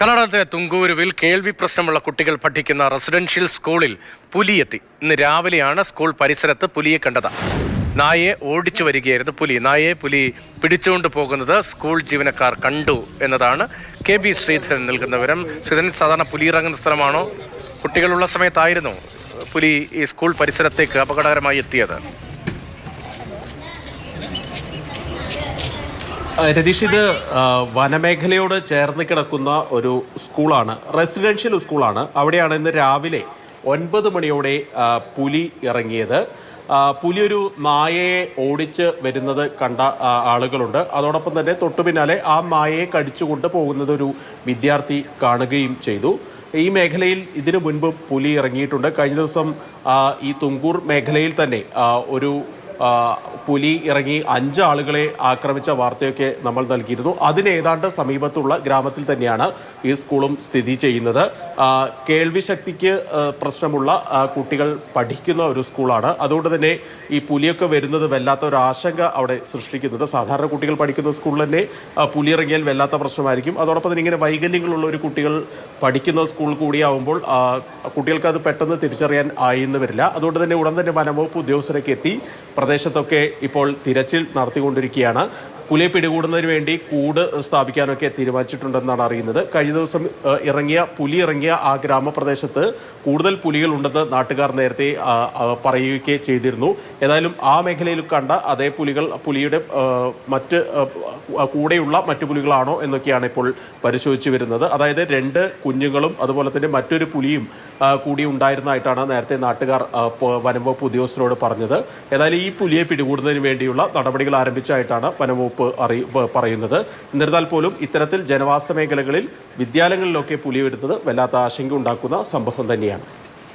കർണാടകത്തിലെ തുങ്കൂരുവിൽ കേൾവി പ്രശ്നമുള്ള കുട്ടികൾ പഠിക്കുന്ന റെസിഡൻഷ്യൽ സ്കൂളിൽ പുലിയെത്തി. ഇന്ന് രാവിലെയാണ് സ്കൂൾ പരിസരത്ത് പുലിയെ കണ്ടത്. നായയെ ഓടിച്ചു വരികയായിരുന്നു പുലി. നായയെ പുലി പിടിച്ചുകൊണ്ട് പോകുന്നത് സ്കൂൾ ജീവനക്കാർ കണ്ടു എന്നതാണ് കെ ബി ശ്രീധരൻ നൽകുന്ന വിവരം. ശ്രീധരൻ സാധാരണ പുലി ഇറങ്ങുന്ന സ്ഥലമാണോ? കുട്ടികളുള്ള സമയത്തായിരുന്നു പുലി ഈ സ്കൂൾ പരിസരത്തേക്ക് അപകടകരമായി എത്തിയത്. രതീഷ് ഇത് വനമേഖലയോട് ചേർന്ന് കിടക്കുന്ന ഒരു സ്കൂളാണ്. റെസിഡൻഷ്യൽ സ്കൂളാണ്. അവിടെയാണ് ഇന്ന് രാവിലെ ഒൻപത് മണിയോടെ പുലി ഇറങ്ങിയത്. പുലി ഒരു നായയെ ഓടിച്ച് വരുന്നത് കണ്ട ആളുകളുണ്ട്. അതോടൊപ്പം തന്നെ തൊട്ടു പിന്നാലെ ആ നായയെ കടിച്ചുകൊണ്ട് പോകുന്നത് ഒരു വിദ്യാർത്ഥി കാണുകയും ചെയ്തു. ഈ മേഖലയിൽ ഇതിനു മുൻപ് പുലി ഇറങ്ങിയിട്ടുണ്ട്. കഴിഞ്ഞ ദിവസം ഈ തുങ്കൂർ മേഖലയിൽ തന്നെ ഒരു പുലി ഇറങ്ങി അഞ്ച് ആളുകളെ ആക്രമിച്ച വാർത്തയൊക്കെ നമ്മൾ നൽകിയിരുന്നു. അതിന് ഏതാണ്ട് സമീപത്തുള്ള ഗ്രാമത്തിൽ തന്നെയാണ് ഈ സ്കൂളും സ്ഥിതി ചെയ്യുന്നത്. കേൾവി ശക്തിക്ക് പ്രശ്നമുള്ള കുട്ടികൾ പഠിക്കുന്ന ഒരു സ്കൂളാണ്. അതുകൊണ്ട് തന്നെ ഈ പുലിയൊക്കെ വരുന്നത് വല്ലാത്ത ഒരു ആശങ്ക അവിടെ സൃഷ്ടിക്കുന്നുണ്ട്. സാധാരണ കുട്ടികൾ പഠിക്കുന്ന സ്കൂളിൽ തന്നെ പുലി ഇറങ്ങിയാൽ വല്ലാത്ത പ്രശ്നമായിരിക്കും. അതോടൊപ്പം തന്നെ ഇങ്ങനെ വൈകല്യങ്ങളുള്ള ഒരു കുട്ടികൾ പഠിക്കുന്ന സ്കൂൾ കൂടിയാവുമ്പോൾ കുട്ടികൾക്ക് അത് പെട്ടെന്ന് തിരിച്ചറിയാൻ ആയിന്ന് വരില്ല. അതുകൊണ്ട് തന്നെ ഉടൻ തന്നെ വനംവകുപ്പ് ഉദ്യോഗസ്ഥരൊക്കെ എത്തി പ്രദേശത്തൊക്കെ ഇപ്പോൾ തിരച്ചിൽ നടത്തിക്കൊണ്ടിരിക്കുകയാണ്. പുലിയെ പിടികൂടുന്നതിന് വേണ്ടി കൂട് സ്ഥാപിക്കാനൊക്കെ തീരുമാനിച്ചിട്ടുണ്ടെന്നാണ് അറിയുന്നത്. കഴിഞ്ഞ ദിവസം ഇറങ്ങിയ പുലി ഇറങ്ങിയ ആ ഗ്രാമപ്രദേശത്ത് കൂടുതൽ പുലികൾ ഉണ്ടെന്ന് നാട്ടുകാർ നേരത്തെ പറയുകയൊക്കെ ചെയ്തിരുന്നു. ഏതായാലും ആ മേഖലയിൽ കണ്ട അതേ പുലികൾ പുലിയുടെ മറ്റ് കൂടെയുള്ള മറ്റു പുലികളാണോ എന്നൊക്കെയാണ് ഇപ്പോൾ പരിശോധിച്ചു വരുന്നത്. അതായത് രണ്ട് കുഞ്ഞുങ്ങളും അതുപോലെ തന്നെ മറ്റൊരു പുലിയും കൂടി ഉണ്ടായിരുന്നതായിട്ടാണ് നേരത്തെ നാട്ടുകാർ വനംവകുപ്പ് ഉദ്യോഗസ്ഥരോട് പറഞ്ഞത്. ഏതായാലും ഈ പുലിയെ പിടികൂടുന്നതിന് വേണ്ടിയുള്ള നടപടികൾ ആരംഭിച്ചായിട്ടാണ് വനംവകുപ്പ് അറി പ- പറയുന്നത്. എന്നിരുന്നാൽ പോലും ഇത്തരത്തിൽ ജനവാസ മേഖലകളിൽ വിദ്യാലയങ്ങളിലൊക്കെ പുലി വരുന്നത് വല്ലാത്ത ആശങ്ക ഉണ്ടാക്കുന്ന സംഭവം തന്നെയാണ്.